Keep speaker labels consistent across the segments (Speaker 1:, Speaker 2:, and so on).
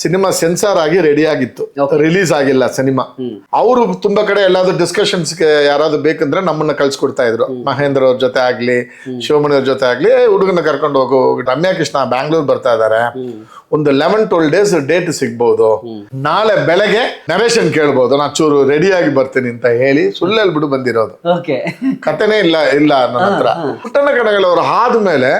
Speaker 1: Cinema censor ಆಗಿ ready ಆಗಿತ್ತು. Release ಆಗಿಲ್ಲ ಸಿನಿಮಾ. ಅವರು ತುಂಬಾ ಕಡೆ ಎಲ್ಲಾದ್ರೂ ಡಿಸ್ಕಷನ್ಸ್ ಯಾರಾದ್ರೂ ಬೇಕಂದ್ರೆ ನಮ್ಮನ್ನ ಕಳ್ಸಿಕೊಡ್ತಾ ಇದ್ರು. ಮಹೇಂದ್ರ ಅವ್ರ ಜೊತೆ ಆಗ್ಲಿ ಶಿವಮಣಿ ಅವ್ರ ಜೊತೆ ಆಗ್ಲಿ "ಏ, ಹುಡುಗನ ಕರ್ಕೊಂಡು ಹೋಗು ರಮ್ಯಾ ಕೃಷ್ಣ ಬ್ಯಾಂಗ್ಳೂರ್ ಬರ್ತಾ ಇದಾರೆ. ಒಂದು ಲೆವೆನ್ ಟ್ವೆಲ್ ಡೇಸ್ ಡೇಟ್ ಸಿಗ್ಬಹುದು ನಾಳೆ ಬೆಳಗ್ಗೆ ನರೇಶನ್ ಕೇಳ್ಬಹುದು ನಾ ಚೂರು ರೆಡಿ ಆಗಿ ಬರ್ತೀನಿ ಅಂತ ಹೇಳಿ ಸುಳ್ಳೆಲ್ ಬಿಡು ಬಂದಿರೋದು ಕಥೆನೇ ಇಲ್ಲ ಇಲ್ಲ ನನ್ನ ಹತ್ರ ಪುಟ್ಟಣ್ಣ ಕಣಗಳವರು ಆದ್ಮೇಲೆ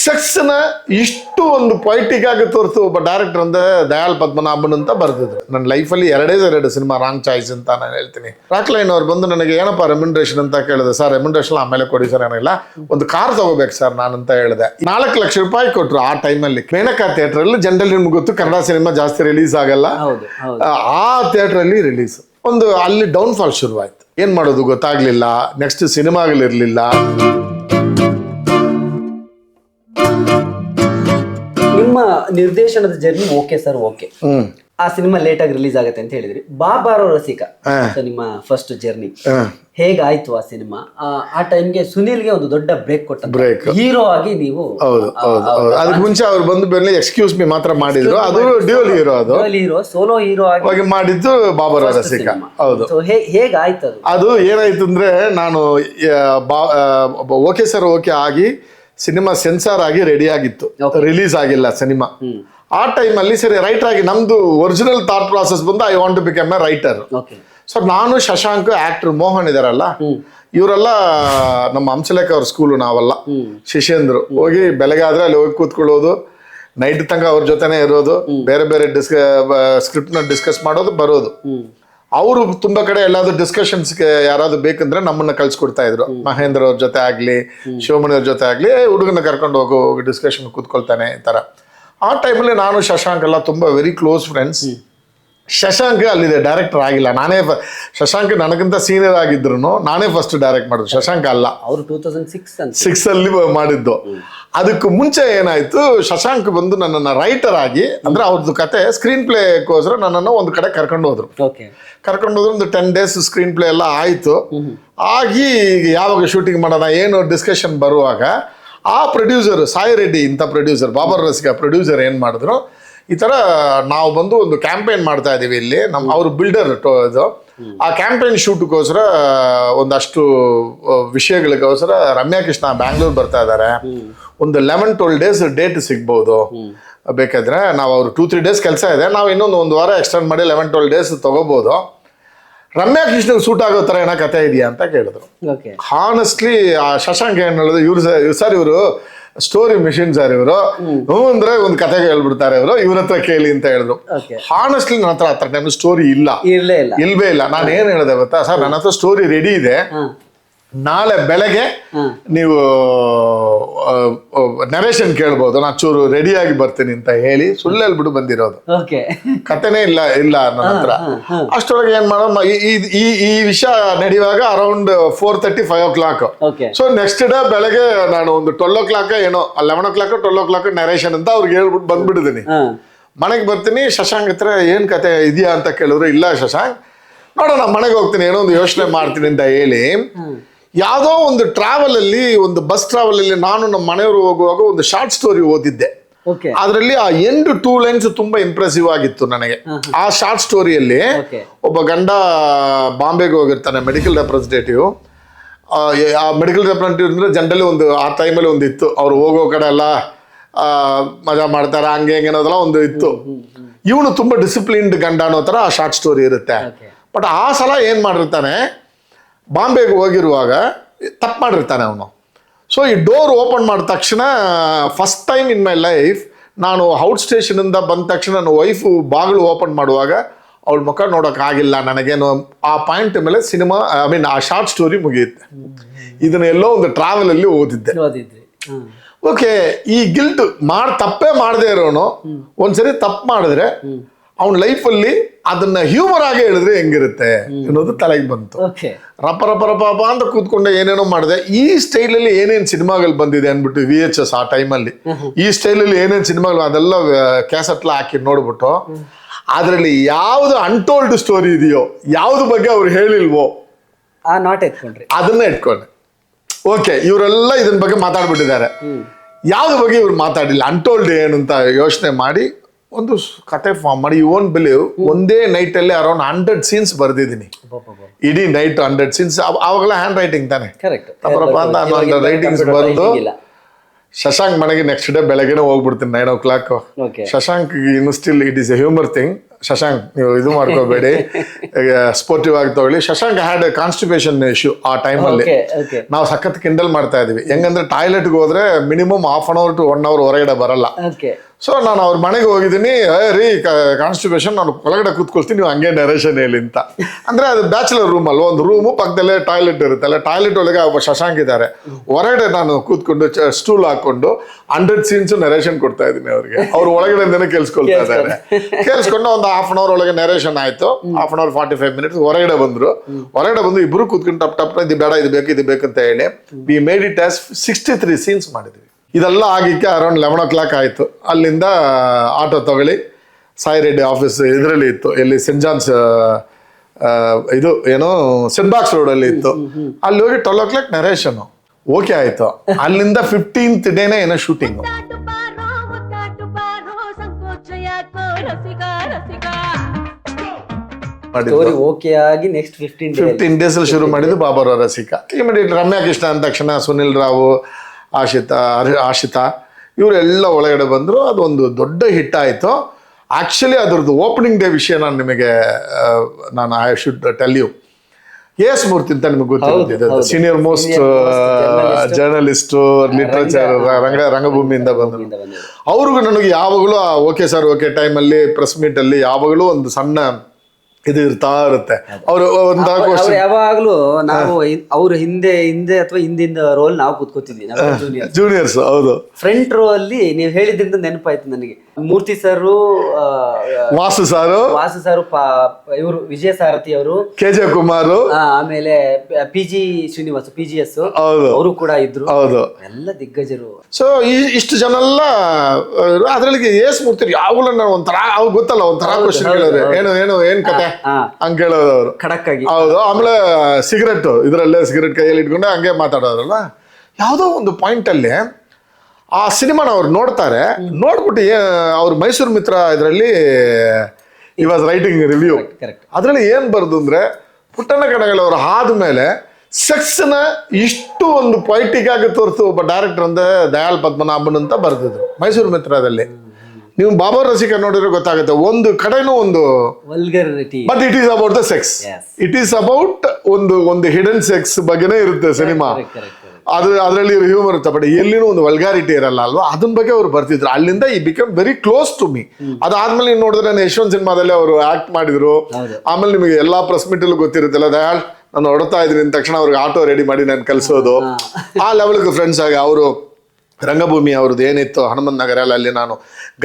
Speaker 1: ಸೆಕ್ಸ್ನ ಇಷ್ಟು ಒಂದು ಪೊಯಿಟಿಕ್ ಆಗಿ ತೋರಿಸು ಒಬ್ಬ ಡೈರೆಕ್ಟರ್ ಅಂದ್ರೆ ದಯಾಳ್ ಪದ್ಮನಾಭನ್ ಅಂತ ಬರ್ದಿದ್ರು. ನನ್ನ ಲೈಫಲ್ಲಿ ಎರಡೇ ಎರಡು ಸಿನಿಮಾ ರಾಂಗ್ ಚಾಯ್ಸ್ ಅಂತ ನಾನು ಹೇಳ್ತೀನಿ. ರಾಕ್ ಲೈನ್ ಅವ್ರು ಬಂದು ನನಗೆ ಏನಪ್ಪ ರೆಮ್ಯುಂಡ್ರೇಷನ್ ಅಂತ ಕೇಳಿದೆ? ಸರ್ ರೆಮ್ಯುಂಡ್ರೇಷನ್ ಆಮೇಲೆ ಕೊಡಿ ಸರ್ ಏನಿಲ್ಲ. ಒಂದು ಕಾರ್ ತಗೋಬೇಕು ಸರ್ ನಾನು ಅಂತ ಹೇಳಿದೆ. ನಾಲ್ಕು ಲಕ್ಷ ರೂಪಾಯಿ ಕೊಟ್ಟರು ಆ ಟೈಮಲ್ಲಿ ಮೇನಕಾ ಥಿಯೇಟರ್ ಅಲ್ಲಿ ಜನರಲ್ ನಿಮ್ಗೆ ಗೊತ್ತು ಕನ್ನಡ ಸಿನಿಮಾ ಜಾಸ್ತಿ ರಿಲೀಸ್ ಆಗಲ್ಲ. ಆ ಥಿಯೇಟರ್ ಅಲ್ಲಿ ರಿಲೀಸ್ ಒಂದು ಅಲ್ಲಿ ಡೌನ್ ಫಾಲ್ ಶುರುವಾಯ್ತು. ಏನು ಮಾಡೋದು ಗೊತ್ತಾಗ್ಲಿಲ್ಲ. ನೆಕ್ಸ್ಟ್ ಸಿನಿಮಾಗಳಿರ್ಲಿಲ್ಲ
Speaker 2: ನಿರ್ದೇಶನದ ಜರ್ನಿ ಓಕೆ ಸರ್ ಓಕೆ ಆ ಸಿನಿಮಾ ಲೇಟ್ ಆಗಿ ರಿಲೀಸ್ ಆಗುತ್ತೆ ಅಂತ ಹೇಳಿದ್ರಿ. ಬಾಬಾರೋ ರಸಿಕ So, ನಿಮ್ಮ ಫಸ್ಟ್ ಜರ್ನಿ. ಹೇಗಾಯ್ತು ಆ ಸಿನಿಮಾ ಆ ಟೈಮ್ಗೆ ಸುನೀಲ್ಗೆ ಒಂದು ದೊಡ್ಡ ಬ್ರೇಕ್ ಕೊಟ್ಟ
Speaker 1: ಬ್ರೇಕ್
Speaker 2: ಹೀರೋ ಆಗಿ ನೀವು
Speaker 1: ಹೌದು ಹೌದು ಹೌದು. ಅದಕ್ಕೆ ಮುಂಚೆ ಅವ್ರು ಬಂದು ಬೆಲೆ ಎಕ್ಸ್ಕ್ಯೂಸ್ ಮೀ ಮಾತ್ರ ಮಾಡಿದ್ರು. ಅದು ಡ್ಯೂಲ್ ಹೀರೋ ಅದು.
Speaker 2: ಹೀರೋ ಸೋಲೋ ಹೀರೋ ಆಗಿ
Speaker 1: ಅವಾಗ ಮಾಡಿದ್ದು ಬಾಬರ ರಸಿಕ. ಹೌದು.
Speaker 2: ಹೇಗಾಯ್ತು ಅದು
Speaker 1: ಅದು ಏನಾಯ್ತು ಅಂದ್ರೆ ನಾನು ಆ, ಬಾ ಓಕೆ ಸರ್ ಓಕೆ ಆಗಿ ಸಿನಿಮಾ ಸೆನ್ಸಾರ್ ಆಗಿ ರೆಡಿ ಆಗಿತ್ತು. ರಿಲೀಸ್ ಆಗಿಲ್ಲ ಸಿನಿಮಾ. ಆ ಟೈಮಲ್ಲಿ ಸರಿ ರೈಟರ್ ಆಗಿ ನಮ್ದು ಒರಿಜಿನಲ್ ಥಾಟ್ ಪ್ರಾಸೆಸ್ ಬಂದು I want to become a writer so ನಾನು ಶಶಾಂಕ್ ಆಕ್ಟರ್ ಮೋಹನ್ ಇದಾರಲ್ಲ ಇವರೆಲ್ಲ ನಮ್ಮ ಹಂಸಲೇಖ ಅವ್ರ ಸ್ಕೂಲು ನಾವೆಲ್ಲ. ಶಿಷ್ಯಂದ್ರು. ಹೋಗಿ ಬೆಳಗಾದ್ರೆ ಅಲ್ಲಿ ಹೋಗಿ ಕೂತ್ಕೊಳ್ಳೋದು ನೈಟ್ ತನಕ ಅವ್ರ ಜೊತೆನೆ ಇರೋದು ಬೇರೆ ಬೇರೆ ಡಿಸ್ಕ ಸ್ಕ್ರಿಪ್ಟ್ನ ಡಿಸ್ಕಸ್ ಮಾಡೋದು ಬರೋದು. ಅವರು ತುಂಬಾ ಕಡೆ ಎಲ್ಲಾದ್ರೂ ಡಿಸ್ಕಷನ್ಸ್ಗೆ ಯಾರಾದ್ರೂ ಬೇಕಂದ್ರೆ ನಮ್ಮನ್ನ ಕಳ್ಸಿಕೊಡ್ತಾ ಇದ್ರು. ಮಹೇಂದ್ರ ಅವ್ರ ಜೊತೆ ಆಗಲಿ ಶಿವಮಣಿ ಅವ್ರ ಜೊತೆ ಆಗಲಿ "ಏ, ಹುಡುಗನ ಕರ್ಕೊಂಡು ಹೋಗು ಡಿಸ್ಕಷನ್ ಕೂತ್ಕೊಳ್ತಾನೆ ಈ ಥರ ಆ ಟೈಮಲ್ಲಿ ನಾನು ಶಶಾಂಕ್ ಎಲ್ಲ ತುಂಬಾ ವೆರಿ ಕ್ಲೋಸ್ ಫ್ರೆಂಡ್ಸ್ ಶಶಾಂಕ್ ಅಲ್ಲಿದೆ ಡೈರೆಕ್ಟರ್ ಆಗಿಲ್ಲ. ನಾನೇ ಶಶಾಂಕ್ ನನಗಿಂತ ಸೀನಿಯರ್ ಆಗಿದ್ರು ನಾನೇ ಫಸ್ಟ್ ಡೈರೆಕ್ಟ್ ಮಾಡಿದ್ರು ಶಶಾಂಕ್ ಅಲ್ಲ.
Speaker 2: ಅವರು ಟೂ ತೌಸಂಡ್ ಸಿಕ್ಸ್
Speaker 1: ಸಿಕ್ಸ್ ಅಲ್ಲಿ ಮಾಡಿದ್ದು. ಅದಕ್ಕೆ ಮುಂಚೆ ಏನಾಯ್ತು ಶಶಾಂಕ್ ಬಂದು ನನ್ನನ್ನ ರೈಟರ್ ಆಗಿ ಅಂದ್ರೆ ಅವ್ರದ್ದು ಕತೆ ಸ್ಕ್ರೀನ್ ಪ್ಲೇಗೋಸ್ಕರ ನನ್ನನ್ನು ಒಂದು ಕಡೆ ಕರ್ಕೊಂಡು ಹೋದ್ರು.
Speaker 2: ಓಕೆ
Speaker 1: ಕರ್ಕೊಂಡು ಹೋದ್ರು ಒಂದು ಟೆನ್ ಡೇಸ್ ಸ್ಕ್ರೀನ್ ಪ್ಲೇ ಎಲ್ಲ ಆಯಿತು. ಆಗಿ ಯಾವಾಗ ಶೂಟಿಂಗ್ ಮಾಡೋಣ ಏನು ಡಿಸ್ಕಷನ್ ಬರುವಾಗ ಆ ಪ್ರೊಡ್ಯೂಸರ್ ಸಾಯಿ ರೆಡ್ಡಿ ಇಂಥ ಪ್ರೊಡ್ಯೂಸರ್ ಬಾಬರ್ ರಸಿಕ ಪ್ರೊಡ್ಯೂಸರ್ ಏನು ಮಾಡಿದ್ರು ಈ ಥರ ನಾವು ಬಂದು ಒಂದು ಕ್ಯಾಂಪೇನ್ ಮಾಡ್ತಾ ಇದ್ದೀವಿ ಇಲ್ಲಿ. ನಮ್ಮ ಅವರು ಬಿಲ್ಡರ್ ಇದು. ಆ ಕ್ಯಾಂಪೇನ್ ಶೂಟ್ಗೋಸ್ಕರ ಒಂದಷ್ಟು ವಿಷಯಗಳಿಗೋಸ್ಕರ ರಮ್ಯಾ ಕೃಷ್ಣ ಬ್ಯಾಂಗ್ಳೂರ್ ಬರ್ತಾ ಇದ್ದಾರೆ. ಒಂದು ಲೆವೆನ್ ಟ್ವೆಲ್ ಡೇಸ್ ಡೇಟ್ ಸಿಗ್ಬೋದು. ಬೇಕಾದ್ರೆ ನಾವು ಅವ್ರು ಟೂ ತ್ರೀ ಡೇಸ್ ಕೆಲಸ ಇದೆ. ನಾವು ಇನ್ನೊಂದು ಒಂದು ವಾರ ಎಕ್ಸ್ಟೆಂಡ್ ಮಾಡಿ ಲೆವೆನ್ ಟ್ವೆಲ್ ಡೇಸ್ ತಗೋಬಹುದು ರಮ್ಯಾ ಕೃಷ್ಣ ಸೂಟ್ ಆಗೋ ಥರ ಏನೋ ಕತೆ ಇದೆಯಾ ಅಂತ ಕೇಳಿದ್ರು. ಹಾನೆಸ್ಟ್ಲಿ ಆ ಶಶಾಂಕ್ ಏನ್ ಹೇಳಿದ್ರು ಇವ್ರು ಸರ್ ಇವರು ಸ್ಟೋರಿ ಮಿಷಿನ್ ಸರ್ ಇವರು. ಹ್ಞೂ ಅಂದ್ರೆ ಒಂದು ಕಥೆ ಹೇಳ್ಬಿಡ್ತಾರೆ ಇವರು. ಇವ್ರ ಹತ್ರ ಕೇಳಿ ಅಂತ ಹೇಳಿದ್ರು. ಹಾನೆಸ್ಟ್ಲಿ ನನ್ನ ಹತ್ರ ಹತ್ರ ಟೈಮ್ ಸ್ಟೋರಿ ಇಲ್ಲ.
Speaker 2: ಇಲ್ಲೇ ಇಲ್ಲ.
Speaker 1: ಇಲ್ವೇ ಇಲ್ಲ. ನಾನು ಏನ್ ಹೇಳಿದೆ ಗೊತ್ತಾ? ಸರ್ ನನ್ನ ಹತ್ರ ಸ್ಟೋರಿ ರೆಡಿ ಇದೆ. ನಾಳೆ ಬೆಳಗ್ಗೆ ನೀವು ನರೇಶನ್ ಕೇಳ್ಬೋದು. ನಾ ಚೂರು ರೆಡಿಯಾಗಿ ಬರ್ತೀನಿ ಅಂತ ಹೇಳಿ ಸುಳ್ಳು ಹೇಳ್ಬಿಟ್ಟು ಬಂದಿರೋದು. ಕತೆನೇ ಇಲ್ಲ ಇಲ್ಲ ನನ್ನ ಹತ್ರ. ಅಷ್ಟೊಳಗೆ ಏನ್ ಮಾಡೋಣ? ಈ- ಈ- ವಿಷಯ ನಡೆಯುವಾಗ around four thirty five o'clock so next day ಬೆಳಗ್ಗೆ ನಾನು ಒಂದು ಟ್ವೆಲ್ ಓ ಕ್ಲಾಕ್ ಏನೋ eleven o'clock twelve o'clock narration ಅಂತ ಅವ್ರಿಗೆ ಹೇಳ್ಬಿಟ್ಟು ಬಂದ್ಬಿಟ್ಟಿದ್ದೀನಿ
Speaker 2: ಹಾ.
Speaker 1: ಮನೆಗೆ ಬರ್ತೀನಿ ಶಶಾಂಕ್ ಹತ್ರ ಏನ್ ಕತೆ ಇದೆಯಾ ಅಂತ ಕೇಳಿದ್ರು ಇಲ್ಲ ಶಶಾಂಕ್. ನೋಡೋಣ ಮನೆಗೆ ಹೋಗ್ತೀನಿ ಏನೋ ಒಂದು ಯೋಚನೆ ಮಾಡ್ತೀನಿ ಅಂತ ಹೇಳಿ. ಯಾವುದೋ ಒಂದು ಟ್ರಾವೆಲ್ ಅಲ್ಲಿ ಒಂದು ಬಸ್ ಟ್ರಾವೆಲ್ ಅಲ್ಲಿ ನಾನು ನಮ್ಮ ಮನೆಯವರು ಹೋಗುವಾಗ ಒಂದು ಶಾರ್ಟ್ ಸ್ಟೋರಿ ಓದಿದ್ದೆ. ಅದರಲ್ಲಿ ಆ ಎಂಡ್ ಟೂ ಲೈನ್ಸ್ ತುಂಬಾ ಇಂಪ್ರೆಸಿವ್ ಆಗಿತ್ತು ನನಗೆ. ಆ ಶಾರ್ಟ್ ಸ್ಟೋರಿಯಲ್ಲಿ ಒಬ್ಬ ಗಂಡ ಬಾಂಬೆಗೆ ಹೋಗಿರ್ತಾನೆ ಮೆಡಿಕಲ್ ರೆಪ್ರೆಸೆಂಟೇಟಿವ್ ಆ ಮೆಡಿಕಲ್ ರೆಪ್ರೆಸೆಂಟೇಟಿವ್ ಅಂದ್ರೆ ಜನರಲಿ ಒಂದು ಆ ಟೈಮಲ್ಲಿ ಒಂದು ಇತ್ತು. ಅವ್ರು ಹೋಗೋ ಕಡೆ ಎಲ್ಲ ಮಜಾ ಮಾಡ್ತಾರೆ ಹಂಗೆ ಹಿಂಗೆ ಅನ್ನೋದೆಲ್ಲ ಒಂದು ಇತ್ತು. ಇವನು ತುಂಬಾ ಡಿಸಿಪ್ಲಿನ್ಡ್ ಗಂಡ ಅನ್ನೋ ಥರ ಆ ಶಾರ್ಟ್ ಸ್ಟೋರಿ ಇರುತ್ತೆ. ಬಟ್ ಆ ಸಲ ಏನು ಮಾಡಿರ್ತಾನೆ ಬಾಂಬೆಗೆ ಹೋಗಿರುವಾಗ ತಪ್ಪು ಮಾಡಿರ್ತಾನೆ ಅವನು. ಸೊ ಈ ಡೋರ್ ಓಪನ್ ಮಾಡಿದ ತಕ್ಷಣ first time in my life ನಾನು ಔಟ್ ಸ್ಟೇಷನಿಂದ ಬಂದ ತಕ್ಷಣ ನನ್ನ ವೈಫು ಬಾಗಿಲು ಓಪನ್ ಮಾಡುವಾಗ ಅವಳ ಮುಖ ನೋಡೋಕ್ಕಾಗಿಲ್ಲ ನನಗೇನು ಆ ಪಾಯಿಂಟ್ ಮೇಲೆ ಸಿನಿಮಾ ಐ ಮೀನ್ ಆ ಶಾರ್ಟ್ ಸ್ಟೋರಿ ಮುಗಿಯುತ್ತೆ. ಇದನ್ನ ಎಲ್ಲೋ ಒಂದು ಟ್ರಾವೆಲಲ್ಲಿ ಓದಿದ್ದೆ. ಓಕೆ ಈ ಗಿಲ್ಟ್ ಮಾಡ್ ತಪ್ಪೇ ಮಾಡದೇ ಇರೋನು. ಒಂದ್ಸರಿ ತಪ್ಪು ಮಾಡಿದ್ರೆ ಅವನ ಲೈಫಲ್ಲಿ ಅದನ್ನ ಹ್ಯೂಮರ್ ಆಗಿ ಹೇಳಿದ್ರೆ ಹೆಂಗಿರುತ್ತೆ ಅನ್ನೋದು ತಲೆಗೆ ಬಂತು. ರಪ ರಪ ರಪ ಅಂತ ಕೂತ್ಕೊಂಡೆ ಏನೇನೋ ಮಾಡಿದೆ. ಈ ಸ್ಟೈಲಲ್ಲಿ ಏನೇನು ಸಿನಿಮಾಗಳು ಬಂದಿದೆ ಅಂದ್ಬಿಟ್ಟು ವಿ ಎಚ್ ಎಸ್ ಆ ಟೈಮಲ್ಲಿ ಈ ಸ್ಟೈಲಲ್ಲಿ ಏನೇನು ಸಿನಿಮಾಗಳು ಅದೆಲ್ಲ ಕ್ಯಾಸೆಟ್ಲ ಹಾಕಿ ನೋಡ್ಬಿಟ್ಟು ಅದರಲ್ಲಿ ಯಾವುದು ಅನ್ಟೋಲ್ಡ್ ಸ್ಟೋರಿ ಇದೆಯೋ ಯಾವ್ದು ಬಗ್ಗೆ ಅವ್ರು ಹೇಳಿಲ್ವೋ
Speaker 2: ಆ ನಾಟ್ ಎತ್ಕೊಂಡ್ರಿ.
Speaker 1: ಅದನ್ನ ಇಟ್ಕೊಂಡ್ರಿ ಓಕೆ ಇವರೆಲ್ಲ ಇದನ್ನ ಬಗ್ಗೆ ಮಾತಾಡ್ಬಿಟ್ಟಿದ್ದಾರೆ. ಯಾವ್ದು ಬಗ್ಗೆ ಇವ್ರು ಮಾತಾಡಿಲ್ಲ. ಅನ್ಟೋಲ್ಡ್ ಏನು ಅಂತ ಯೋಚನೆ ಮಾಡಿ ಒಂದು ಕತೆ ಫಾರ್ಮ್ ಮಾಡಿ ಯು ಓನ್ ಬಿಲೀವ್ ಒಂದೇ ನೈಟ್ ಅಲ್ಲಿ ಅರೌಂಡ್ ಹಂಡ್ರೆಡ್ ಸೀನ್ಸ್ ಬರೆದಿದ್ದೀನಿ. ಇಡೀ ನೈಟ್ ಹಂಡ್ರೆಡ್ ಸೀನ್ಸ್ ಅವಾಗಲೇ ಹ್ಯಾಂಡ್ ರೈಟಿಂಗ್ ತಾನೆ. ತಪ್ಪರಪ್ಪ ಅಂತ ರೈಟಿಂಗ್ಸ್ ಬಂದು ಶಶಾಂಕ್ ಮನೆಗೆ ನೆಕ್ಸ್ಟ್ ಡೇ ಬೆಳಗ್ಗೆನೆ ಹೋಗ್ಬಿಡ್ತೀನಿ ನೈನ್ ಓ ಕ್ಲಾಕ್ ಶಶಾಂಕ್ ಇನ್ನು still it is a humour thing Shashank ನೀವು ಇದು ಮಾಡ್ಕೋಬೇಡಿ. ಸ್ಪೋರ್ಟಿವ್ ಆಗಿ ತಗೊಳ್ಳಿ. ಶಶಾಂಕ್ ಹ್ಯಾಡ್ ಕಾನ್ಸ್ಟಿಪೇಷನ್ ಇಶ್ಯೂ ಆ ಟೈಮಲ್ಲಿ ನಾವು ಸಖತ್ ಕಿಂಡಲ್ ಮಾಡ್ತಾ ಇದೀವಿ. ಹೆಂಗಂದ್ರೆ ಟಾಯ್ಲೆಟ್ಗೆ ಹೋದ್ರೆ minimum half an hour to one hour ಹೊರಗಡೆ ಬರಲ್ಲ. ಸೊ ನಾನು ಅವ್ರ ಮನೆಗೆ ಹೋಗಿದ್ದೀನಿ. "ಏ ರೀ ಕಾನ್ಸ್ಟಿಪೇಷನ್ ನಾನು ಒಳಗಡೆ ಕೂತ್ಕೊಳ್ತೀನಿ ನೀವು ಹಂಗೆ ನೆರೇಷನ್ ಹೇಳಿ ಅಂತ. ಅಂದರೆ ಅದು ಬ್ಯಾಚುಲರ್ ರೂಮ್ ಅಲ್ವಾ? ಒಂದು ರೂಮು ಪಕ್ಕದಲ್ಲೇ ಟಾಯ್ಲೆಟ್ ಇರುತ್ತಲ್ಲ ಟಾಯ್ಲೆಟ್ ಒಳಗೆ ಒಬ್ಬ ಶಶಾಂಕ್ ಇದ್ದಾರೆ. ಹೊರಗಡೆ ನಾನು ಕೂತ್ಕೊಂಡು ಸ್ಟೂಲ್ ಹಾಕೊಂಡು ಹಂಡ್ರೆಡ್ ಸೀನ್ಸ್ ನೆರೇಷನ್ ಕೊಡ್ತಾ ಇದ್ದೀನಿ ಅವ್ರಿಗೆ. ಅವ್ರು ಒಳಗಡೆಯಿಂದನೇ ಕೇಳಿಸ್ಕೊಳ್ತಾ ಇದ್ದಾರೆ. ಕೇಳಿಸ್ಕೊಂಡು ಒಂದು ಹಾಫ್ ಅನ್ ಅವರ್ ಒಳಗೆ ನೆರೇಷನ್ ಆಯಿತು. Half an hour forty five minutes ಹೊರಗಡೆ ಬಂದರು. ಹೊರಗಡೆ ಬಂದು ಇಬ್ಬರು ಕೂತ್ಕೊಂಡು ಟಪ್ ಟಪ್ ಇದು ಬೇಡ ಇದು ಬೇಕು ಇದು ಬೇಕು ಅಂತ ಹೇಳಿ we made it as sixty three scenes ಮಾಡಿದ್ವಿ. ಇದೆಲ್ಲ ಆಗಿಕ್ಕೆ ಅರೌಂಡ್ ಲೆವೆನ್ ಓ ಕ್ಲಾಕ್ ಆಯಿತು. ಅಲ್ಲಿಂದ ಆಟೋ ತಗೊಳ್ಳಿ. ಸಾಯಿ ರೆಡ್ಡಿ ಆಫೀಸ್ ಇದರಲ್ಲಿ ಇತ್ತು. ಎಲ್ಲಿ ಸೆಂಟ್ ಜಾನ್ಸ್ ಇದು ಏನೋ ಸೆಂಟ್ ಬಾಕ್ಸ್ ರೋಡಲ್ಲಿ ಇತ್ತು. ಅಲ್ಲಿ ಹೋಗಿ twelve o'clock narration okay ಆಯ್ತು. ಅಲ್ಲಿಂದ ಫಿಫ್ಟೀನ್ತ್ ಡೇನೇ ಏನೋ ಶೂಟಿಂಗು
Speaker 2: ಓಕೆ ಆಗಿ ನೆಕ್ಸ್ಟ್ ಫಿಫ್ಟೀನ್
Speaker 1: ಡೇಸ್ ಅಲ್ಲಿ ಶುರು ಮಾಡಿದ್ದು ಬಾಬರ ರಸಿಕಾ. ಇಮಿಡಿಯೇಟ್ ರಮ್ಯಾ ಕೃಷ್ಣ ಅಂದ ತಕ್ಷಣ ಸುನಿಲ್ ರಾವು ಆಶಿತಾ ಆಶಿತಾ ಇವರೆಲ್ಲ ಒಳಗಡೆ ಬಂದರು ಅದೊಂದು ದೊಡ್ಡ ಹಿಟ್ ಆಯಿತು ಆ್ಯಕ್ಚುಲಿ ಅದರದ್ದು ಓಪನಿಂಗ್ ಡೇ ವಿಷಯ ನಾನು ನಿಮಗೆ ನಾನು I should tell you S Murthy ಅಂತ ನಿಮಗೆ ಗೊತ್ತಿರುತ್ತೆ
Speaker 2: ಹೌದು.
Speaker 1: Senior most. ಜರ್ನಲಿಸ್ಟು ಲಿಟ್ರೇಚರ್ ರಂಗ ರಂಗಭೂಮಿಯಿಂದ ಬಂದರು ಅವ್ರಿಗೂ ನನಗೆ ಯಾವಾಗಲೂ ಓಕೆ ಸರ್ ಓಕೆ ಟೈಮಲ್ಲಿ ಪ್ರೆಸ್ ಮೀಟಲ್ಲಿ ಯಾವಾಗಲೂ ಒಂದು ಸಣ್ಣ ಇದು ಇರ್ತಾ ಇರುತ್ತೆ. ಅವರು ಒಂದು
Speaker 2: ಅವ್ರು ಯಾವಾಗ್ಲೂ ನಾವು ಅವ್ರ ಹಿಂದೆ ಹಿಂದೆ ಅಥವಾ ಹಿಂದಿಂದ ರೋಲ್ ನಾವು ಕೂತ್ಕೋತಿದ್ವಿ.
Speaker 1: ಜೂನಿಯರ್ಸ್ ಹೌದು.
Speaker 2: ಫ್ರಂಟ್ ರೋ ಅಲ್ಲಿ ನೀವು ಹೇಳಿದ್ರಿಂದ ನೆನಪಾಯ್ತು ನನಗೆ. ಮೂರ್ತಿ ಸರ್
Speaker 1: ವಾಸು ಸಾರು.
Speaker 2: ವಾಸು ಸರ್ ಇವರು ವಿಜಯ ಸಾರಥಿ ಅವರು
Speaker 1: ಕೆ ಜೆ ಕುಮಾರ್.
Speaker 2: ಆಮೇಲೆ P G Srinivas P G S.
Speaker 1: ಹೌದು.
Speaker 2: ಅವರು ಕೂಡ ಇದ್ರು.
Speaker 1: ಹೌದು.
Speaker 2: ಎಲ್ಲ ದಿಗ್ಗಜರು.
Speaker 1: ಸೊ ಇಷ್ಟು ಜನ ಎಲ್ಲ ಅದ್ರಲ್ಲಿ ಏಸ್ ಮೂರ್ತಿ ಯಾವಾಗಲೂ ನಾವು ಒಂಥರ ಅವ್ರು ಗೊತ್ತಲ್ಲ ಒಂಥರ ಕ್ವಶನ್ ಕೇಳೋರು ಏನು ಏನು ಏನ್ ಕತೆ? ಹಂಗೆ ಕೇಳೋದು ಅವರು.
Speaker 2: ಖಡಕ್ ಆಗಿ
Speaker 1: ಹೌದು ಆಮೇಲೆ ಸಿಗರೆಟ್ ಇದರಲ್ಲೇ ಸಿಗರೆಟ್ ಕೈಯಲ್ಲಿ ಇಟ್ಕೊಂಡು ಹಂಗೆ ಮಾತಾಡೋದಲ್ಲ ಯಾವುದೋ ಒಂದು ಪಾಯಿಂಟ್ ಅಲ್ಲಿ ಆ ಸಿನಿಮಾನ ಅವ್ರು ನೋಡ್ತಾರೆ. ನೋಡ್ಬಿಟ್ಟು ಅವ್ರ ಮೈಸೂರು ಮಿತ್ರ ಇದರಲ್ಲಿ ಈ ವಾಸ್ ರೈಟಿಂಗ್ ರಿವ್ಯೂ
Speaker 2: ಕರೆಕ್ಟ್
Speaker 1: ಅದರಲ್ಲಿ ಏನು ಬರ್ದು ಅಂದ್ರೆ ಪುಟ್ಟಣ್ಣ ಕಣಗಳವರು ಆದ್ಮೇಲೆ ಸೆಕ್ಸ್ನ ಇಷ್ಟು ಒಂದು ಪೊಯಿಟಿಕ್ ಆಗಿ ತೋರಿಸು ಒಬ್ಬ ಡೈರೆಕ್ಟರ್ ಅಂದ್ರೆ ದಯಾಳ್ ಪದ್ಮನಾಭನ್ ಅಂತ ಬರ್ತಿದ್ರು ಮೈಸೂರು ಮಿತ್ರದಲ್ಲಿ. ನೀವು ಬಾಬಾ ರಸಿಕ ನೋಡಿದ್ರೆ ಗೊತ್ತಾಗುತ್ತೆ. ಒಂದು ಕಡೆನೂ ಒಂದು but it is about the sex
Speaker 2: Yes.
Speaker 1: It is about ಒಂದು ಒಂದು ಹಿಡನ್ ಸೆಕ್ಸ್ ಬಗ್ಗೆನೇ ಇರುತ್ತೆ ಸಿನಿಮಾ. ಅದು ಅದರಲ್ಲಿ ಹ್ಯೂಮರ್ ಇರುತ್ತೆ. ಬಟ್ ಎಲ್ಲಿನೂ ಒಂದು ವಲ್ಗಾರಿಟಿ ಇರಲ್ಲ ಅಲ್ವಾ? ಅದನ್ನ ಬಗ್ಗೆ ಅವ್ರು ಬರ್ತಿದ್ರು. ಅಲ್ಲಿಂದ ಈ become very close to me ಅದಾದ್ಮೇಲೆ ನೀವು ನೋಡಿದ್ರೆ ನಾನು ಯಶವಂತ್ ಸಿನಿಮಾದಲ್ಲಿ ಅವರು ಆಕ್ಟ್ ಮಾಡಿದ್ರು. ಆಮೇಲೆ ನಿಮಗೆ ಎಲ್ಲಾ ಪ್ರೆಸ್ ಮೀಟ್ ಅಲ್ಲಿ ಗೊತ್ತಿರುತ್ತಲ್ಲ ದಯಾಳ್ ನಾನು ಹೊಡ್ತಾ ಇದ್ದೀನಿ. ಅಂದ ತಕ್ಷಣ ಅವ್ರಿಗೆ ಆಟೋ ರೆಡಿ ಮಾಡಿ ನಾನು ಕಲಿಸೋದು ಆ ಲೆವೆಲ್ಗೆ ಫ್ರೆಂಡ್ಸ್ ಆಗಿ ಅವರು ರಂಗಭೂಮಿ ಅವ್ರದ್ದು ಏನಿತ್ತು? ಹನುಮಂತ ನಗರ ಅಲ್ಲಿ ನಾನು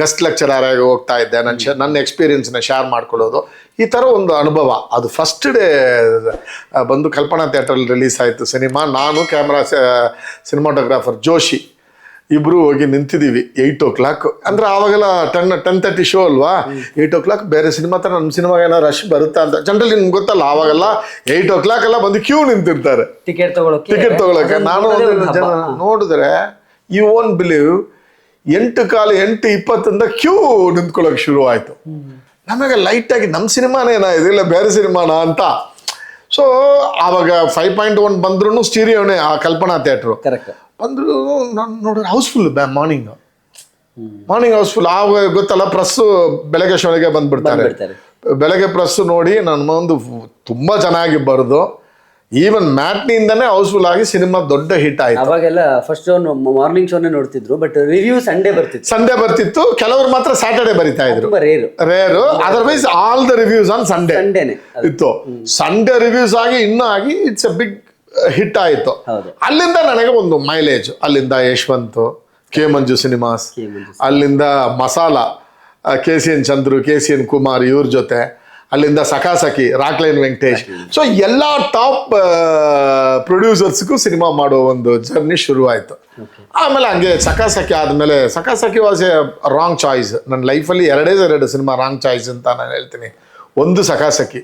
Speaker 1: ಗಸ್ಟ್ ಲೆಕ್ಚರರ್ ಆಗಿ ಹೋಗ್ತಾ ಇದ್ದೆ. ನನ್ನ ಶ ನನ್ನ ಎಕ್ಸ್ಪೀರಿಯನ್ಸ್ನ ಶೇರ್ ಮಾಡ್ಕೊಳ್ಳೋದು. ಈ ಥರ ಒಂದು ಅನುಭವ. ಅದು ಫಸ್ಟ್ ಡೇ ಬಂದು ಕಲ್ಪನಾ ಥಿಯೇಟ್ರಲ್ಲಿ ರಿಲೀಸ್ ಆಯಿತು ಸಿನಿಮಾ. ನಾನು ಕ್ಯಾಮ್ರಾ ಸಿನಿಮಾಟೋಗ್ರಾಫರ್ ಜೋಶಿ. ಇಬ್ಬರು ಹೋಗಿ ನಿಂತಿದ್ದೀವಿ ಏಯ್ಟ್ ಓ ಕ್ಲಾಕ್ ಅಂದರೆ ಆವಾಗೆಲ್ಲ ಟೆನ್ ಟೆನ್ ತರ್ಟಿ ಶೋ ಅಲ್ವಾ? ಏಯ್ಟ್ ಓ ಕ್ಲಾಕ್ ಬೇರೆ ಸಿನಿಮಾ ಥರ ನಮ್ಮ ಸಿನಿಮಾಗೆ ಏನೋ ರಶ್ ಬರುತ್ತಾ ಅಂತ. ಜನರಲಿ ನಿಮ್ಗೆ ಗೊತ್ತಲ್ಲ ಆವಾಗೆಲ್ಲ ಏಯ್ಟ್ ಓ ಕ್ಲಾಕ್ ಎಲ್ಲ ಬಂದು ಕ್ಯೂ ನಿಂತಿರ್ತಾರೆ.
Speaker 2: ಟಿಕೆಟ್ ತಗೊಳಕ್ಕೆ.
Speaker 1: ಟಿಕೆಟ್ ತಗೊಳಕ್ಕೆ. ನಾನು ಜನ. ನೋಡಿದ್ರೆ ಯು ಓನ್ ಬಿಲೀವ್ ಎಂಟು ಕಾಲು ಎಂಟು ಇಪ್ಪತ್ತಿಂದ ಕ್ಯೂ ನಿಂತ್ಕೊಳ್ಳೋಕೆ ಶುರು ಆಯಿತು ನಮಗೆ ಲೈಟಾಗಿ ನಮ್ಮ ಸಿನಿಮಾನೇನಾ ಇದಿಲ್ಲ ಬೇರೆ ಸಿನಿಮಾನ ಅಂತ. ಸೊ ಆವಾಗ ಫೈವ್ ಪಾಯಿಂಟ್ ಒನ್ ಬಂದ್ರೂ ಸ್ಟೀರಿಯೋನೇ ಆ ಕಲ್ಪನಾ ಥಿಯೇಟ್ರು
Speaker 2: ಕರೆಕ್ಟ್
Speaker 1: ಬಂದರೂ ನಾನು ನೋಡಿದ್ರೆ ಹೌಸ್ಫುಲ್ ಮಾರ್ನಿಂಗ್ ಮಾರ್ನಿಂಗ್ ಹೌಸ್ಫುಲ್ ಆವಾಗ ಗೊತ್ತಲ್ಲ ಪ್ರೆಸ್ಸು ಬೆಳಗ್ಗೆ ಶೋಳಿಗೆ ಬಂದ್ಬಿಡ್ತಾರೆ. ಬೆಳಗ್ಗೆ ಪ್ರೆಸ್ಸು ನೋಡಿ ನನ್ನ ಒಂದು ತುಂಬ ಚೆನ್ನಾಗಿ ಬರೆದು ಈವನ್ ಮ್ಯಾಟ್ನಿಂದನೇ ಹೌಸ್ಫುಲ್ ಆಗಿ ಸಿನಿಮಾ ದೊಡ್ಡ ಹಿಟ್ ಆಯ್ತು.
Speaker 2: ಅವಾಗೆಲ್ಲ ಫಸ್ಟ್ ಶೋ ಮಾರ್ನಿಂಗ್ ಶೋನೇ ನೋಡ್ತಿದ್ರು ಬಟ್ ರಿವ್ಯೂ ಸಂಡೇ ಬರ್ತಿತ್ತು.
Speaker 1: ಸಂಡೇ ಬರ್ತಿತ್ತು ಕೆಲವರು ಮಾತ್ರ ಸ್ಯಾಟರ್ಡೆ ಬರಿತಾ ಇದ್ರು.
Speaker 2: Rare
Speaker 1: otherwise all the reviews on Sunday
Speaker 2: ಸಂಡೇನೆ
Speaker 1: ಇತ್ತು. ಸಂಡೇ ರಿವ್ಯೂಸ್ ಆಗಿ ಇನ್ನೂ ಆಗಿ ಇಟ್ಸ್ ಎ ಬಿಗ್ ಹಿಟ್ ಆಯಿತು. ಅಲ್ಲಿಂದ ನನಗೆ ಒಂದು ಮೈಲೇಜ್ ಅಲ್ಲಿಂದ ಯಶವಂತ್ ಕೆ ಮಂಜು ಸಿನಿಮಾಸ್ ಅಲ್ಲಿಂದ Masala K C N Chandru K C N Kumar ಇವ್ರ ಜೊತೆ ಅಲ್ಲಿಂದ ಸಖಾಸಖಿ ರಾಕ್ಲೈನ್ ವೆಂಕಟೇಶ್. ಸೊ ಎಲ್ಲ ಟಾಪ್ ಪ್ರೊಡ್ಯೂಸರ್ಸ್ಗೂ ಸಿನಿಮಾ ಮಾಡೋ ಒಂದು ಜರ್ನಿ ಶುರುವಾಯಿತು. ಆಯಿತು ಆಮೇಲೆ ಹಂಗೆ ಸಖಾಸಖಿ ಆದಮೇಲೆ Sakhasakhi was a wrong choice ನನ್ನ ಲೈಫಲ್ಲಿ ಎರಡೇ ಎರಡು ಸಿನಿಮಾ ರಾಂಗ್ ಚಾಯ್ಸ್ ಅಂತ ನಾನು ಹೇಳ್ತೀನಿ. ಒಂದು ಸಖಾಸಖಿ.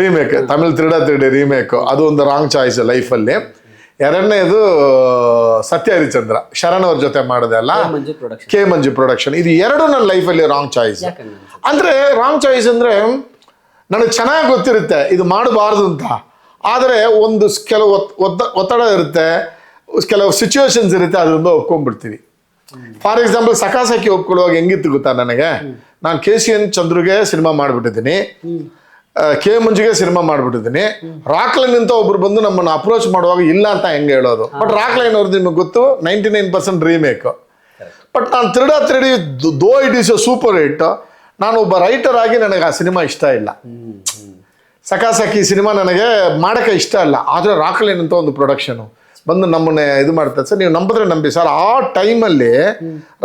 Speaker 2: ರೀಮೇಕ್
Speaker 1: ತಮಿಳ್ ತಿರುಡ ತಿರುಡಿ ರೀಮೇಕ್ ಅದು ಒಂದು ರಾಂಗ್ ಚಾಯ್ಸ್ ಲೈಫಲ್ಲಿ. ಎರಡನೇದು ಸತ್ಯ ಹರಿಚಂದ್ರ ಶರಣ್ ಅವ್ರ ಜೊತೆ ಮಾಡಿದೆ ಅಲ್ಲ? ಕೆ ಮಂಜು ಪ್ರೊಡಕ್ಷನ್ ಇದು ಎರಡು ನನ್ನ ಲೈಫಲ್ಲಿ ರಾಂಗ್ ಚಾಯ್ಸ್ ಅಂದ್ರೆ ರಾಂಗ್ ಚಾಯ್ಸ್ ಅಂದ್ರೆ ನನಗೆ ಚೆನ್ನಾಗಿ ಗೊತ್ತಿರುತ್ತೆ, ಇದು ಮಾಡಬಾರ್ದು ಅಂತ. ಆದರೆ ಒಂದು ಕೆಲವು ಒತ್- ಒತ್ತ, ಒತ್ತಡ ಇರುತ್ತೆ, ಕೆಲವು ಸಿಚುವೇಶನ್ಸ್ ಇರುತ್ತೆ ಅದರಿಂದ ಒಪ್ಕೊಂಡ್ಬಿಡ್ತೀವಿ ಫಾರ್ ಎಕ್ಸಾಂಪಲ್ ಸಕಾಸಕಿ ಒಪ್ಕೊಳ್ಳುವಾಗ ಹೆಂಗಿತ್ತು ಗೊತ್ತಾ ನನಗೆ? ನಾನು ಕೆ ಸಿ ಎನ್ ಚಂದ್ರುಗೆ ಸಿನಿಮಾ ಮಾಡಿಬಿಟ್ಟಿದ್ದೀನಿ. ಕೆ ಮುಂಜಿಗೆ ಸಿನಿಮಾ ಮಾಡಿಬಿಟ್ಟಿದ್ದೀನಿ. ರಾಕ್ಲೈನ್ ಅಂತ ಒಬ್ರು ಬಂದು ನಮ್ಮನ್ನು ಅಪ್ರೋಚ್ ಮಾಡುವಾಗ ಇಲ್ಲ ಅಂತ ಹೆಂಗೆ ಹೇಳೋದು? ಬಟ್ ರಾಕ್ಲೈನ್ ಅವ್ರದ್ದು ನಿಮಗೆ ಗೊತ್ತು? Ninety nine percent remake but ನಾನು Thiruda Thirudi though it is a super hit ನಾನು ಒಬ್ಬ ರೈಟರ್ ಆಗಿ ನನಗೆ ಆ ಸಿನಿಮಾ ಇಷ್ಟ ಇಲ್ಲ. ಸಕಾಸಕಿ ಸಿನಿಮಾ ನನಗೆ ಮಾಡೋಕ್ಕೆ ಇಷ್ಟ ಇಲ್ಲ. ಆದರೆ ರಾಕ್ಲೈನ್ ಅಂತ ಒಂದು ಪ್ರೊಡಕ್ಷನು ಬಂದು ನಮ್ಮನ್ನೇ ಇದು ಮಾಡ್ತಾರೆ. ಸರ್, ನೀವು ನಂಬಿದ್ರೆ ನಂಬಿ. ಸರ್, ಆ ಟೈಮಲ್ಲಿ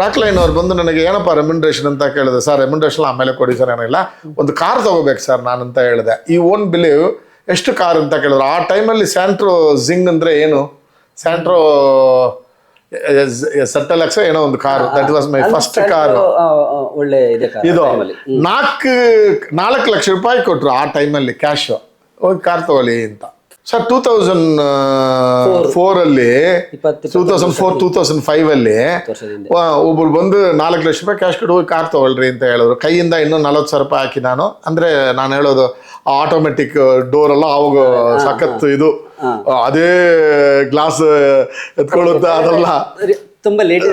Speaker 1: ರಾಕ್ಲೈನ್ ಅವ್ರು ಬಂದು ನನಗೆ, ಏನಪ್ಪ ರೆಮ್ಯುಂಡ್ರೇಷನ್ ಅಂತ ಕೇಳಿದೆ? ಸರ್ ರೆಮ್ಯುಂಡ್ರೇಷನ್ ಆಮೇಲೆ ಕೊಡಿ ಸರ್, ಏನಿಲ್ಲ. ಒಂದು ಕಾರ್ ತಗೋಬೇಕು ಸರ್ ನಾನು ಅಂತ ಹೇಳಿದೆ. ಈ ಓನ್ ಬಿಲೀವ್ ಎಷ್ಟು ಕಾರ್ ಅಂತ ಕೇಳಿದ್ರು. ಆ ಟೈಮಲ್ಲಿ ಸ್ಯಾಂಟ್ರೋ ಜಿಂಗ್ ಅಂದರೆ ಏನು? ಸ್ಯಾಂಟ್ರೋ ಸೆಟ್ಟಲ್ ಲಕ್ಷ ಏನೋ ಒಂದು car that was my first car
Speaker 2: ಒಳ್ಳೆ ಇದೆ ಅಲ್ಲಿ.
Speaker 1: ನಾಲ್ಕು ನಾಲ್ಕು ಲಕ್ಷ ರೂಪಾಯಿ ಕೊಟ್ರು ಆ ಟೈಮಲ್ಲಿ ಕ್ಯಾಶ್ ಹೋಗಿ ಕಾರ್ ತಗೊಳ್ಳಿ ಅಂತ. ಸರ್ ಟೂ ತೌಸಂಡ್ ಫೋರ್ ಅಲ್ಲಿ two thousand four two thousand five ಅಲ್ಲಿ ಒಬ್ರು ಬಂದು ನಾಲ್ಕು ಲಕ್ಷ ರೂಪಾಯಿ ಕ್ಯಾಶ್ ಕೊಟ್ಟು ಹೋಗಿ ಕಾರ್ ತಗೊಳ್ರಿ ಅಂತ ಹೇಳಿದ್ರು ಕೈಯಿಂದ ಇನ್ನೂ ನಲ್ವತ್ತು ಸಾವಿರ ರೂಪಾಯಿ ಹಾಕಿ ನಾನು. ಅಂದ್ರೆ ನಾನು ಹೇಳೋದು ಆಟೋಮೆಟಿಕ್ ಡೋರ್ ಎಲ್ಲ ಅವಾಗ ಸಖತ್ ಇದು. ಅದೇ ಗ್ಲಾಸ್ ಎತ್ಕೊಳ್ಳುತ್ತೆ ಅದೆಲ್ಲ.
Speaker 2: ತುಂಬಾ ಲೇಟ್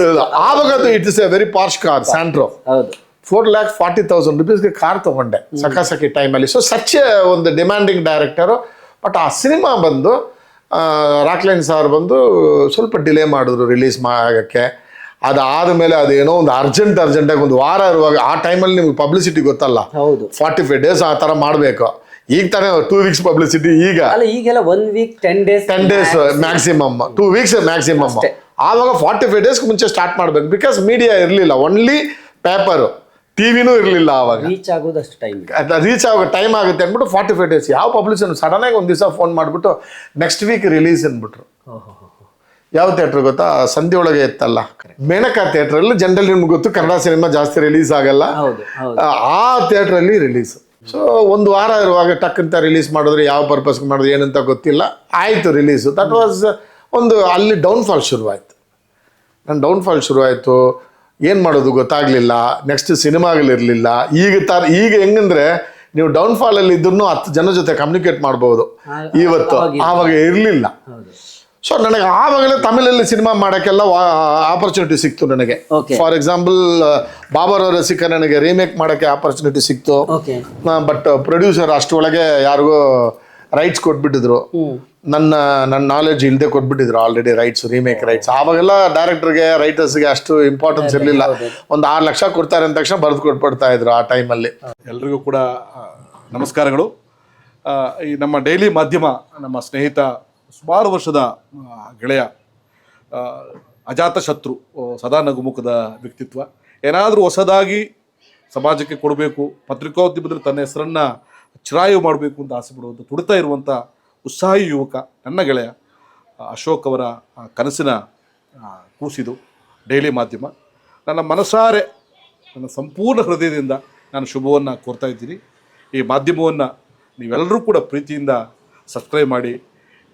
Speaker 1: ಆವಾಗ it is a very posh car Santro
Speaker 2: ಹೌದು.
Speaker 1: ಫೋರ್ ಲ್ಯಾಕ್ ಫಾರ್ಟಿ ತೌಸಂಡ್ ರುಪೀಸ್ಗೆ ಕಾರ್ ತಗೊಂಡೆ ಸಕಾಸಕಿ ಟೈಮಲ್ಲಿ ಸೊ ಸಚ್ ಒಂದು ಡಿಮ್ಯಾಂಡಿಂಗ್ ಡೈರೆಕ್ಟರು ಬಟ್ ಆ ಸಿನಿಮಾ ಬಂದು ರಾಕ್ಲೈನ್ ಸಾರ್ ಬಂದು ಸ್ವಲ್ಪ ಡಿಲೇ ಮಾಡಿದ್ರು ರಿಲೀಸ್ ಮಾಡೋಕ್ಕೆ ಅದಾದ ಮೇಲೆ ಅದೇನೋ ಒಂದು ಅರ್ಜೆಂಟ್ ಅರ್ಜೆಂಟಾಗಿ ಒಂದು ವಾರ ಇರುವಾಗ ಆ ಟೈಮಲ್ಲಿ ನಿಮ್ಗೆ ಪಬ್ಲಿಸಿಟಿ ಗೊತ್ತಲ್ಲ.
Speaker 2: ಹೌದು.
Speaker 1: ಫಾರ್ಟಿ ಫೈವ್ ಡೇಸ್ ಆ ಥರ ಮಾಡಬೇಕು. ಈಗ ತಾನೇ ಟೂ ವೀಕ್ಸ್ ಪಬ್ಲಿಸಿಟಿ ಈಗ.
Speaker 2: ಅಲ್ಲ ಈಗೆಲ್ಲ one week ten days
Speaker 1: ten days maximum two weeks maximum ಆವಾಗ ಫಾರ್ಟಿ ಫೈವ್ ಡೇಸ್ ಮುಂಚೆ ಸ್ಟಾರ್ಟ್ ಮಾಡ್ಬೇಕು. ಬಿಕಾಸ್ ಮೀಡಿಯಾ ಇರಲಿಲ್ಲ. ಓನ್ಲಿ ಪೇಪರು ಟಿವಿನೂ ಇರಲಿಲ್ಲ ಆವಾಗ.
Speaker 2: ರೀಚ್ ಆಗೋದು ಅಷ್ಟು ಟೈಮ್
Speaker 1: ರೀಚ್ ಆಗೋ ಟೈಮ್ ಆಗುತ್ತೆ ಅಂದ್ಬಿಟ್ಟು ಫಾರ್ಟಿ ಫೈವ್ ಡೇಸ್ ಯಾವ ಪಬ್ಲಿಷನ್ ಸಡನ್ ಆಗಿ ಒಂದು ದಿವಸ ಫೋನ್ ಮಾಡಿಬಿಟ್ಟು ನೆಕ್ಸ್ಟ್ ವೀಕ್ ರಿಲೀಸ್ ಅಂದ್ಬಿಟ್ರು. ಯಾವ ಥಿಯೇಟ್ರ್ ಗೊತ್ತಾ? ಸಂಧಿ ಒಳಗೆ ಇತ್ತಲ್ಲ. ಮೇನಕಾ ಥಿಯೇಟ್ರಲ್ಲಿ ಜನರಲ್ ನಿಮ್ಗೆ ಗೊತ್ತು ಕನ್ನಡ ಸಿನಿಮಾ ಜಾಸ್ತಿ ರಿಲೀಸ್ ಆಗಲ್ಲ. ಆ ಥಿಯೇಟ್ರಲ್ಲಿ ರಿಲೀಸ್ ಸೊ ಒಂದು ವಾರ ಇರುವಾಗ ಟಕ್ ಅಂತ ರಿಲೀಸ್ ಮಾಡಿದ್ರೆ ಯಾವ ಪರ್ಪಸ್ಗೆ ಮಾಡಿದ್ರೆ ಏನಂತ ಗೊತ್ತಿಲ್ಲ. ಆಯಿತು ರಿಲೀಸು ದಟ್ ವಾಸ್ ಒಂದು ಅಲ್ಲಿ ಡೌನ್ಫಾಲ್ ಶುರುವಾಯಿತು. ನನ್ನ ಡೌನ್ಫಾಲ್ ಶುರುವಾಯಿತು. ಏನು ಮಾಡೋದು ಗೊತ್ತಾಗಲಿಲ್ಲ. ನೆಕ್ಸ್ಟ್ ಸಿನಿಮಾಗಳಿರಲಿಲ್ಲ. ಈಗ ತರ ಈಗ ಹೆಂಗಂದ್ರೆ ನೀವು ಡೌನ್ಫಾಲಲ್ಲಿ ಇದ್ರೂ ಹತ್ತು ಜನ ಜೊತೆ ಕಮ್ಯುನಿಕೇಟ್ ಮಾಡ್ಬೋದು. ಇವತ್ತು ಆವಾಗ ಇರಲಿಲ್ಲ. ಸೊ ನನಗೆ ಆವಾಗಲೇ ತಮಿಳಲ್ಲಿ ಸಿನಿಮಾ ಮಾಡೋಕ್ಕೆಲ್ಲ ಆಪರ್ಚುನಿಟಿ ಸಿಕ್ತು ನನಗೆ. ಫಾರ್ ಎಕ್ಸಾಂಪಲ್ ಬಾಬರ್ ಅವರ ಸಿಕ್ಕ ನನಗೆ ರೀಮೇಕ್ ಮಾಡೋಕ್ಕೆ ಆಪರ್ಚುನಿಟಿ ಸಿಕ್ತು. ಬಟ್ ಪ್ರೊಡ್ಯೂಸರ್ ಅಷ್ಟೊಳಗೆ ಯಾರಿಗೂ ರೈಟ್ಸ್ ಕೊಟ್ಬಿಟ್ಟಿದ್ರು. ನನ್ನ ನನ್ನ ನಾಲೆಡ್ಜ್ ಇಲ್ಲದೆ ಕೊಟ್ಬಿಟ್ಟಿದ್ರು ಆಲ್ರೆಡಿ ರೈಟ್ಸ್ ರೀಮೇಕ್ ರೈಟ್ಸ್ ಆವಾಗೆಲ್ಲ ಡೈರೆಕ್ಟರ್ಗೆ ರೈಟರ್ಸ್ಗೆ ಅಷ್ಟು ಇಂಪಾರ್ಟೆನ್ಸ್ ಇರಲಿಲ್ಲ. ಒಂದು ಆರು ಲಕ್ಷ ಕೊಡ್ತಾರೆ ಅಂದ ತಕ್ಷಣ ಬರೆದು ಕೊಟ್ಬಿಡ್ತಾ ಇದ್ರು ಆ ಟೈಮಲ್ಲಿ
Speaker 3: ಎಲ್ರಿಗೂ ಕೂಡ ನಮಸ್ಕಾರಗಳು. ಈ ನಮ್ಮ ಡೈಲಿ ಮಾಧ್ಯಮ ನಮ್ಮ ಸ್ನೇಹಿತ ಸುಮಾರು ವರ್ಷದ ಗೆಳೆಯ ಅಜಾತ ಶತ್ರು ಸದಾ ನಗುಮುಖದ ವ್ಯಕ್ತಿತ್ವ. ಏನಾದರೂ ಹೊಸದಾಗಿ ಸಮಾಜಕ್ಕೆ ಕೊಡಬೇಕು, ಪತ್ರಿಕೋದ್ಯಮದಲ್ಲಿ ತನ್ನ ಹೆಸರನ್ನು ಚಿರಾಯು ಮಾಡಬೇಕು ಅಂತ ಆಸೆ ಪಡುವಂಥ ತುಡಿತಾ ಇರುವಂಥ ಉತ್ಸಾಹಿ ಯುವಕ ನನ್ನ ಗೆಳೆಯ ಅಶೋಕ್ ಅವರ ಕನಸಿನ ಕೂಸಿದು ಡೈಲಿ ಮಾಧ್ಯಮ. ನನ್ನ ಮನಸಾರೆ, ನನ್ನ ಸಂಪೂರ್ಣ ಹೃದಯದಿಂದ ನಾನು ಶುಭವನ್ನು ಕೋರ್ತಾ ಇದ್ದೀನಿ. ಈ ಮಾಧ್ಯಮವನ್ನು ನೀವೆಲ್ಲರೂ ಕೂಡ ಪ್ರೀತಿಯಿಂದ ಸಬ್ಸ್ಕ್ರೈಬ್ ಮಾಡಿ